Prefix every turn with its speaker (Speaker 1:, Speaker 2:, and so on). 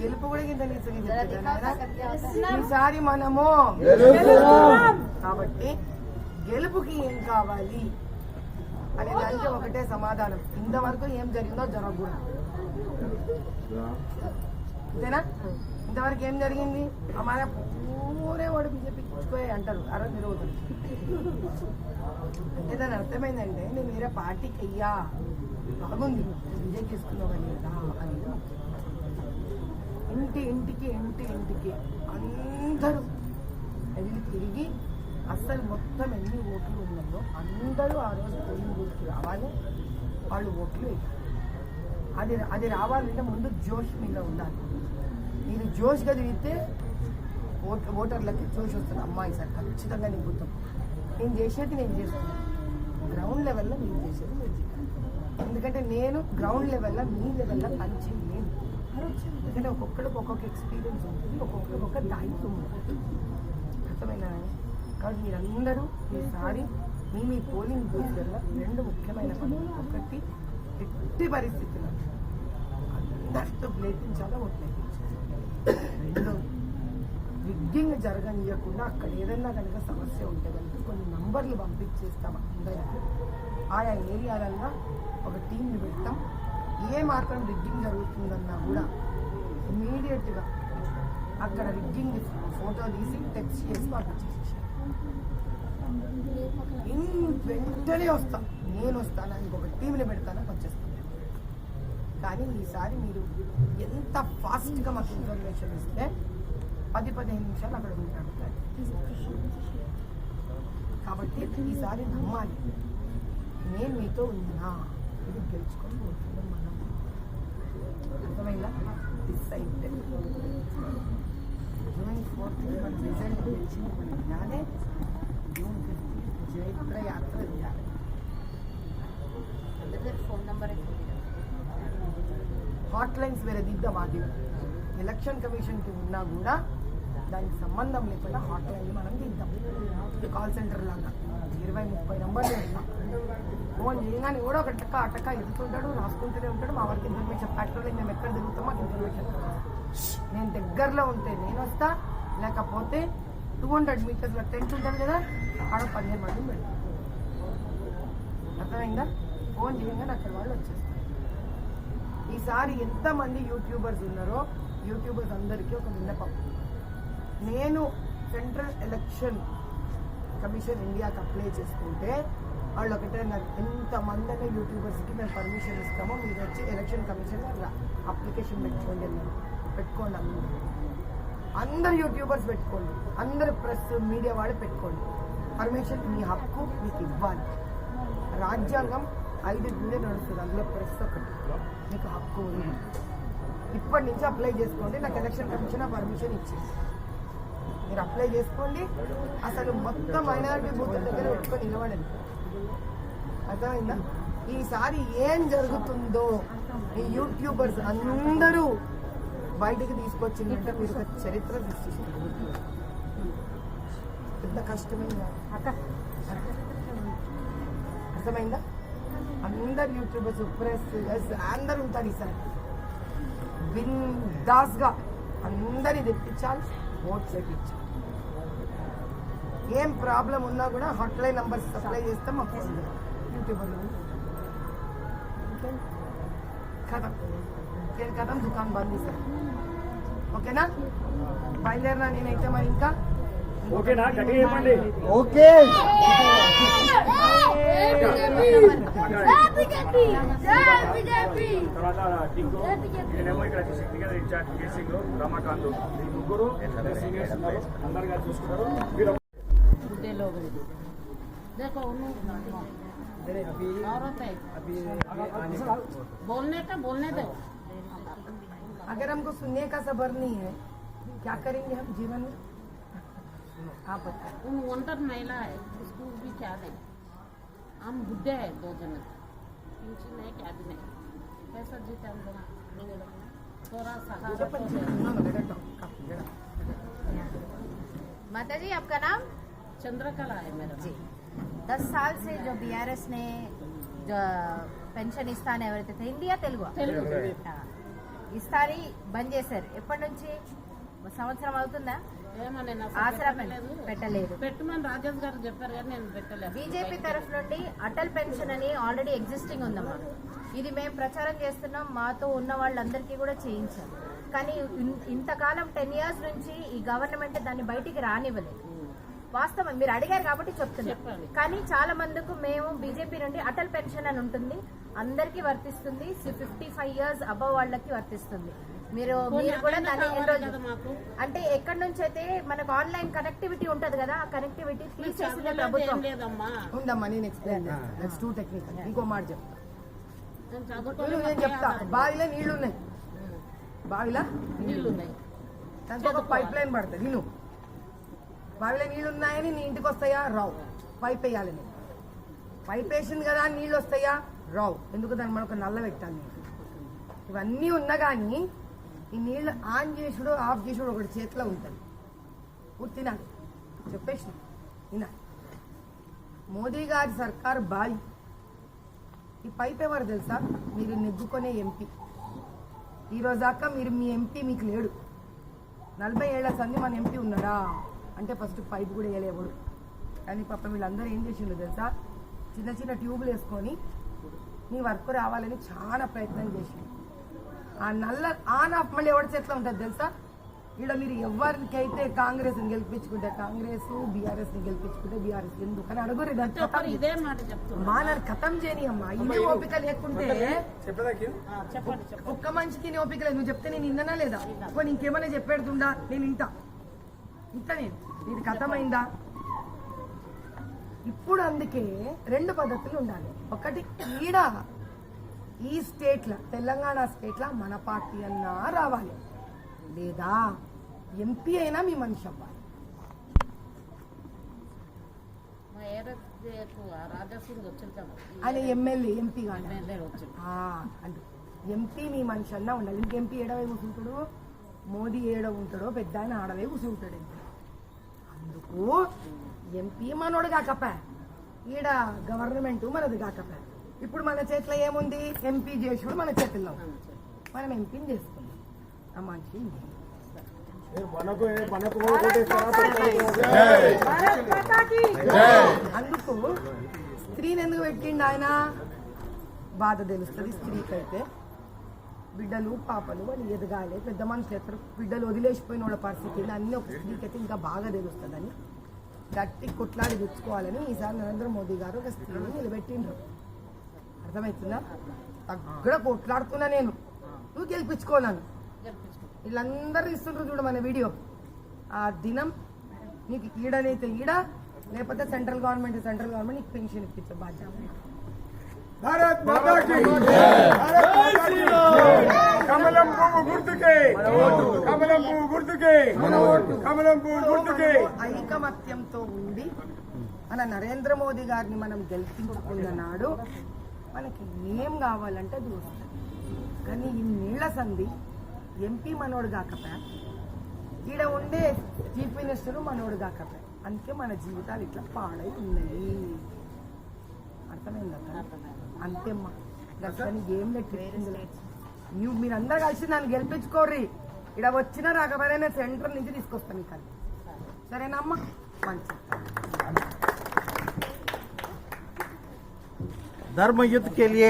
Speaker 1: గెలుపు కూడా ఇంత? ఈసారి మనము కాబట్టి గెలుపుకి ఏం కావాలి అనే దానికి ఒకటే సమాధానం. ఇంతవరకు ఏం జరిగిందో జరగకూడదు. అంతేనా? ఇంతవరకు ఏం జరిగింది? అమ్మాయి పూరే వాడు బీజేపీ పోయి అంటారు. అరవై తిరుగుతుంది అంటే దాని అర్థమైందంటే నేను వేరే పార్టీకి అయ్యా బాగుంది ఎంజాయ్ తీసుకున్నావని కదా అని. ఇంటి ఇంటికి ఇంటి ఇంటికి అందరూ వెళ్ళి తిరిగి అస్సలు మొత్తం ఎన్ని ఓట్లు ఉన్నాయో అందరూ ఆ రోజు పోలింగ్ బూత్కి రావాలి. వాళ్ళు ఓట్లు అది అది రావాలంటే ముందు జోష్ మీద ఉండాలి. నేను జోష్గా తిరిగితే ఓట్ ఓటర్లకి జోష్ వస్తుంది. అమ్మాయి సార్ ఖచ్చితంగా గుర్తు. నేను చేసేది నేను చేస్తాను. గ్రౌండ్ లెవెల్లో నేను చేసేది నేను చేయాలి ఎందుకంటే నేను గ్రౌండ్ లెవెల్లో మీ లెవెల్లో పని ఎందుకంటే ఒక్కొక్కడికి ఒక్కొక్క ఎక్స్పీరియన్స్ ఉంటుంది ఒక్కొక్కరికి ఒక్క దాయిత్వం ఉంటుంది. అర్థమైనా కాబట్టి మీరందరూ ఈసారి మీ మీ పోలింగ్ బూత్లలో రెండు ముఖ్యమైన పనులు ఒకటి ఎట్టి పరిస్థితుల్లో అందరితో బ్లేటించాలో ఒకటి రెండో విగ్గింగ్ జరగనీయకుండా అక్కడ ఏదైనా కనుక సమస్య ఉంటే కనుక కొన్ని నంబర్లు పంపించేస్తాం అందరికీ. ఆయా ఏరియాలల్లో ఒక టీంని పెడతాం. ఏ మాత్రం రిగ్గింగ్ జరుగుతుందన్నా కూడా ఇమీడియట్గా అక్కడ రిగ్గింగ్ ఫోటో తీసి టెక్స్ట్ చేసి పంపించేసేసాను ఇన్ వెంటనే వస్తాం. నేను వస్తాను ఇంకొక టీంని పెడతానని వచ్చేస్తాను కానీ ఈసారి మీరు ఎంత ఫాస్ట్గా మాకు ఇన్ఫర్మేషన్ ఇస్తే పది పదిహేను నిమిషాలు అక్కడ ఉంటాడు కాబట్టి ఈసారి నమ్మాలి. నేను మీతో ఉన్నా. ఇది గెలుచుకొని పోతున్నాం మనం అర్థమైందా? డిసైడ్ జూన్ ఫోర్త్ మన రిజల్ట్ వచ్చింది మనం వినాలే జూన్ ఫిఫ్త్ జైత్ర యాత్ర చేయాలి
Speaker 2: ఫోన్ నంబర్
Speaker 1: హాట్ లైన్స్ వేరే దిద్దాం అది ఎలక్షన్ కమిషన్కి ఉన్నా కూడా దానికి సంబంధం లేకుండా హాట్ లైన్ మనం దిద్దాం కాల్ సెంటర్ లాగా. ఇరవై ముప్పై నెంబర్ ఫోన్ చేయగానే కూడా ఒక టక్క అటక్క ఎదుగుతుంటాడు రాసుకుంటూనే ఉంటాడు. మా వారికి ఇన్ఫర్మేషన్ పెట్రోలింగ్ మేము ఎక్కడ తిరుగుతాం మాకు ఇన్ఫర్మేషన్ నేను దగ్గరలో ఉంటే నేను వస్తా లేకపోతే టూ హండ్రెడ్ మీటర్స్లో టెంట్ ఉంటుంది కదా ఆడ పదిహేను మంది పెడతాం అర్థమైందా? ఫోన్ చేయగానే అక్కడ వాళ్ళు వచ్చేస్తారు. ఈసారి ఎంతమంది యూట్యూబర్స్ ఉన్నారో యూట్యూబర్స్ అందరికీ ఒక విన్నపం. నేను సెంట్రల్ ఎలక్షన్ కమిషన్ ఇండియాకి అప్లై చేసుకుంటే వాళ్ళు ఒకటే నాకు ఎంతమంది యూట్యూబర్స్కి మేము పర్మిషన్ ఇస్తామో మీరు వచ్చి ఎలక్షన్ కమిషన్ అప్లికేషన్ పెట్టుకోండి అన్నారు పెట్టుకోండి అందరూ అందరు యూట్యూబర్స్ పెట్టుకోండి అందరు ప్రెస్ మీడియా వాళ్ళు పెట్టుకోండి. పర్మిషన్ మీ హక్కు మీకు ఇవ్వాలి. రాజ్యాంగం ఐదు గుండె నడుస్తుంది అందులో ప్రెస్ ఒకటి. మీకు హక్కు ఉంది. ఇప్పటి నుంచి అప్లై చేసుకోండి నాకు ఎలక్షన్ కమిషన్ పర్మిషన్ ఇచ్చింది మీరు అప్లై చేసుకోండి. అసలు మొత్తం మైనారిటీ బూత్ దగ్గర పెట్టుకొని నిలబడండి. అర్థమైందా? ఈసారి ఏం జరుగుతుందో ఈ యూట్యూబర్స్ అందరూ బయటికి తీసుకొచ్చిందంటే మీరు ఒక చరిత్ర సృష్టిస్తారు పెద్ద కష్టమైన అర్థమైందా? అందరు యూట్యూబర్స్ ప్రెస్ అందరు ఉంటారు ఈసారి. బిందాస్గా అందరిని తెప్పించాలి ఓట్స్ వేయించాలి ఏం ప్రాబ్లం ఉన్నా కూడా హాట్లైన్ నంబర్ సప్లై చేస్తాం మాకు ఫోన్ కథం నేను కథం దుకాణం బంద్ సార్ ఓకేనా బయలుదేరినా నేనైతే మరి ఇంకా
Speaker 3: రమాకాంత్ ముగ్గురు సీనియర్స్ అందరు
Speaker 2: చూసుకున్నారు देखो औरत है बोलने का बोलने दो
Speaker 1: अगर हमको सुनने का सबर नहीं है क्या करेंगे हम जीवन में? आप बताए
Speaker 2: वंटर महिला है उसको भी क्या दें? हम बुढ़े हैं दो जन। पेंशन है क्या आदमी पैसा जीता थोड़ा सा हाँ,
Speaker 1: हाँ,
Speaker 4: माता जी आपका नाम?
Speaker 2: चंद्रकला है मेरा।
Speaker 4: जी। दस साल से जो बीआरएस ने जो पेंशन इस्तान ఎవరైతే హిందీయా తెలుగు
Speaker 2: తెలుగు
Speaker 4: ఆ. ఈసారి బంద్ చేశారు ఎప్పటి నుంచి సంవత్సరం అవుతుందా
Speaker 2: ఏమో నేను అసలు
Speaker 4: ఆసరా
Speaker 2: పెట్టలేదు.
Speaker 4: పెట్టలేదు
Speaker 2: పెట్టమని రాజేష్ గారు చెప్పారు కానీ నేను పెట్టలేదు
Speaker 4: బీజేపీ తరఫు నుండి అటల్ పెన్షన్ అని ఆల్రెడీ ఎగ్జిస్టింగ్ ఉందమ్మా ఇది మేము ప్రచారం చేస్తున్నాం మాతో ఉన్న వాళ్ళందరికీ కూడా చేయించాం కానీ ఇన్- ఇంతకాలం టెన్ ఇయర్స్ నుంచి ఈ గవర్నమెంట్ దాన్ని బయటికి రానివ్వలేదు వాస్తవం. మీరు అడిగారు కాబట్టి చెప్తున్నా. కానీ చాలా మందికి మేము బీజేపీ నుండి అటల్ పెన్షన్ అని ఉంటుంది. అందరికీ వర్తిస్తుంది. ఫిఫ్టీ ఫైవ్ ఇయర్స్ అబవ్ వాళ్ళకి వర్తిస్తుంది. మీరు మీరు కూడా దాన్ని ఎన్రోల్ అంటే ఎక్కడి నుంచి అయితే మనకు ఆన్లైన్ కనెక్టివిటీ ఉంటది కదా ఆ కనెక్టివిటీ తీసేసింది ప్రభుత్వం.
Speaker 2: ఏం లేదమ్మా?
Speaker 1: ఉందమ్మా నేను ఎక్స్ప్లెయిన్ చేస్తాను దట్స్ టూ టెక్నికల్ ఇంకో మాట చెప్తా.
Speaker 2: నేను
Speaker 1: చెప్తా. బావిలో నీళ్ళు ఉన్నాయి బావిలో?
Speaker 2: నీళ్ళు ఉన్నాయి
Speaker 1: ఒక పైప్ లైన్ పడుతుంది నేను బావిలో నీళ్ళు ఉన్నాయని నీ ఇంటికి వస్తాయా? రావు. పైప్ వేయాలి పైప్ వేసింది కదా నీళ్ళు వస్తాయా రావు. ఎందుకు? దాన్ని మనకు ఒక నల్ల పెట్టాలి నేను ఇవన్నీ ఉన్నా కానీ ఈ నీళ్ళు ఆన్ చేసుడు ఆఫ్ చేసుడు ఒకటి చేతిలో ఉంటుంది. పూర్తినా చెప్పేసిన. తినాలి మోదీ గారి సర్కార్ బాయ్. ఈ పైప్ ఎవరు తెలుసా? మీరు నెగ్గుకునే ఎంపీ. ఈరోజు దాకా మీరు మీ ఎంపీ మీకు లేడు. నలభై ఏళ్ళ సంది మన ఎంపీ ఉన్నాడా? అంటే ఫస్ట్ పైప్ కూడా వేయలేవుడు కానీ పాపం వీళ్ళందరూ ఏం చేసిండు తెలుసా? చిన్న చిన్న ట్యూబులు వేసుకొని నీ వర్క్ రావాలని చాలా ప్రయత్నం చేసిండు ఆ నల్ల ఆన్ ఆఫ్ మళ్ళీ ఎవరి చేతిలో ఉంటుంది తెలుసా? ఇక్కడ మీరు ఎవరికైతే కాంగ్రెస్ గెలిపించుకుంటే కాంగ్రెస్ బీఆర్ఎస్ని గెలిపించుకుంటే బీఆర్ఎస్ ఎందుకని అడుగురు దాన్ని
Speaker 2: చెప్పరు
Speaker 1: ఖతం
Speaker 2: ఇదే మాట చెప్తున్నా.
Speaker 1: మా నన్ను ఖతం చేయని అమ్మా ఇది ఓపిక లేకుంటే ఒక్క మనిషికి నీ ఓపిక లేదు. నువ్వు చెప్తే నేను ఇందనా లేదా? పోనీ ఇంకేమైనా చెప్పేడుతుండా నేను ఇంట ఇంత నేను. ఇది కథమైందా ఇప్పుడు అందుకే రెండు పద్ధతులు ఉండాలి. ఒకటి ఈడ. ఈ స్టేట్ల తెలంగాణ స్టేట్ల మన పార్టీ అన్నా రావాలి. లేదా ఎంపీ అయినా మీ మనిషి అవ్వాలి. ఆయన ఎమ్మెల్యే ఎంపీ కానీ అంటే. ఎంపీ మీ మనిషి అన్నా ఉండాలి. ఇంక ఎంపీ ఏడవై కూర్చుంటాడు? మోదీ ఏడ ఉంటాడో పెద్ద ఆయన ఆడవే కూర్చుంటాడు ఇంకా అందుకు ఎంపీ మనోడు కాకపా ఈడ గవర్నమెంట్ మనది కాకపా ఇప్పుడు మన చేతిలో ఏముంది? ఎంపీ చేసుడు మన చేతుల్లో ఉంది. మనం ఎంపీని చేసుకుందాం. ఆ మనిషి
Speaker 3: మనకు మనకు
Speaker 1: భారత్ మాతాకి! అందుకు స్త్రీని ఎందుకు పెట్టిండు ఆయన? బాధ తెలుస్తుంది. స్త్రీకి అయితే బిడ్డలు పాపలు వాళ్ళు ఎదగాలి. పెద్ద మనుషులు ఎత్తరు బిడ్డలు వదిలేసిపోయిన వాళ్ళ పరిస్థితి అన్నీ ఒక స్త్రీకి అయితే ఇంకా బాగా తెలుస్తుందని గట్టి కొట్లాడి తెచ్చుకోవాలని ఈసారి నరేంద్ర మోదీ గారు ఒక స్త్రీని నిలబెట్టిండ్రు. అర్థమవుతుందా? తగ్గడ కొట్లాడుతున్నా నేను. నువ్వు గెలిపించుకోనాను వీళ్ళందరూ ఇస్తుండ్రు చూడు మన వీడియో. ఆ దినం నీకు ఈడనైతే ఈడ లేకపోతే సెంట్రల్ గవర్నమెంట్ సెంట్రల్ గవర్నమెంట్ నీకు పెన్షన్ ఇప్పించే బాధ్యత.
Speaker 3: భారత్ మాతాకి కమలం పువ్వు గుర్తుకే. కమలం పువ్వు గుర్తుకే. కమలం పువ్వు గుర్తుకే.
Speaker 1: ఐకమత్యంతో ఉండి మన నరేంద్ర మోదీ గారిని మనం గెలిపించుకున్న నాడు మనకి ఏం కావాలంటే అది వస్తుంది. కానీ ఈ నీళ్ళ సంధి ఎంపీ మనోడు కాకపోయా ఈడ ఉండే చీఫ్ మినిస్టర్ మనోడు కాకపోయా అందుకే మన జీవితాలు ఇట్లా పాడై ఉన్నాయి. అర్థమైందా? అంతేమ్మా దానికి ఏం లేదు నువ్వు మీరందరూ కలిసి నన్ను గెలిపించుకోర్రి ఇక్కడ వచ్చినా రాకపోయినా నేను సెంటర్ నుంచి తీసుకొస్తాను ఇక్కడ సరేనమ్మా మంచిది
Speaker 5: धर्म युद्ध के लिए